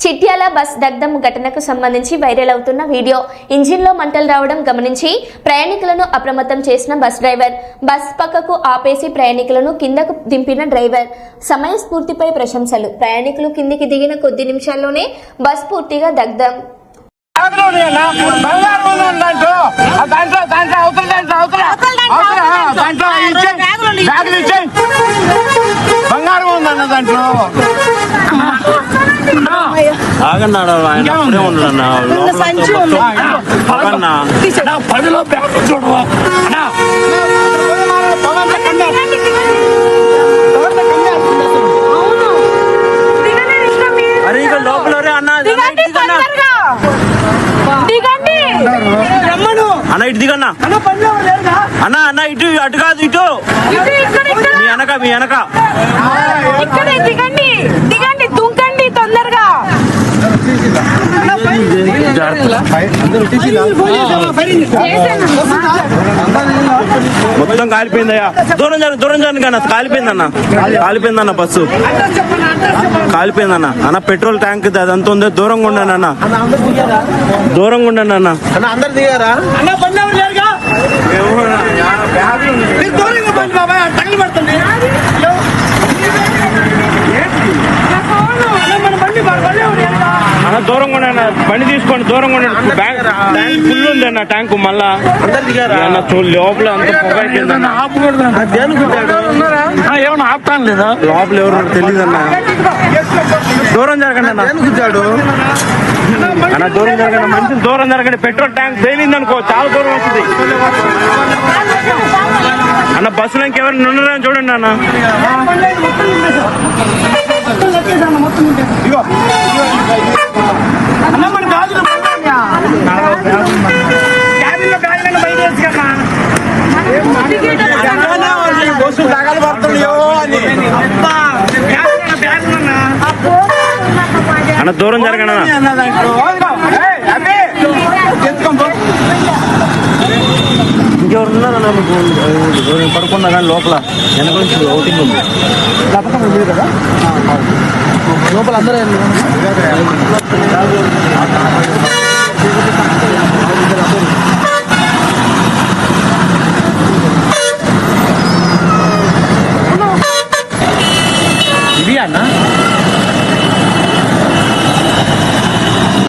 Chityal bus దగ్ధం ఘటనకు సంబంధించి వైరల్ అవుతున్న వీడియో. ఇంజిన్లో మంటలు రావడం గమనించి ప్రయాణికులను అప్రమత్తం చేసిన బస్ డ్రైవర్. బస్ పక్కకు ఆపేసి ప్రయాణికులను కిందకు దింపిన డ్రైవర్. సమయస్ఫూర్తిపై ప్రశంసలు. ప్రయాణికులు కిందికి దిగిన కొద్ది నిమిషాల్లోనే బస్ పూర్తిగా దగ్ధం. బంగారం ఉందన్న దాంట్లో ఆ దాంట్లో దాంట్లో అవతల దాంట్లో అవతల అవతల ఆ, దాంట్లో ఇచ్చేయ్. బ్యాగులు ఇచ్చేయ్. బంగారం ఉందన్న దాంట్లో ఆగన్నాడు ఆయన? పదిలో చూడవా అన్నా. ఇటు దిగన్న. అన్న అన్న ఇటు అటు కాదు ఇటు. మీ వెనక మీ వెనక. మొత్తం కాలిపోయిందయ్యా. దూరం జరగ దూరం జరగ కన్నా కాలిపోయిందన్న. కాలిపోయిందన్న బస్సు. కాలిపోయిందన్న. అన్న పెట్రోల్ ట్యాంక్ అదంతా ఉంది. దూరంగా ఉండండి అన్న. దూరంగా ఉండండి అన్న. అందరు దిగారా అన్న బండి ఎవరు లేరుగా మీరు దూరంగా బండి బాబాయ్ తగిలి పడుతుంది అన్న, మన బండి మన బండి ఎవరు లేరుగా? అన్న బండి తీసుకోండి దూరంగా ఉండండి బ్యాంక్ ట్యాంక్ ఫుల్ ఉంది అన్న ట్యాంక్ మళ్ళా అన్న లోపల అంత పొగ అయిపోయిందన్న ఏమన్నా ఆపుతాను లేదా? లోపల ఎవరు తెలియదు అన్న. దూరం జరగండి అన్న. అన్న దూరం జరగండి. మంచి దూరం జరగండి. పెట్రోల్ ట్యాంక్ పేలింది అనుకో చాలా దూరం వస్తుంది అన్న బస్సులో ఇంకెవరు ఉన్నారని చూడండి అన్న. అన్న అన్న దూరం జరగండి అన్న. ఇంకెవరు ఉన్నారన్న మీకు పడుకున్నా కానీ లోపల. వెనక నుంచి అవుటింగ్ ఉంది. లోపల అందరూ 演呐。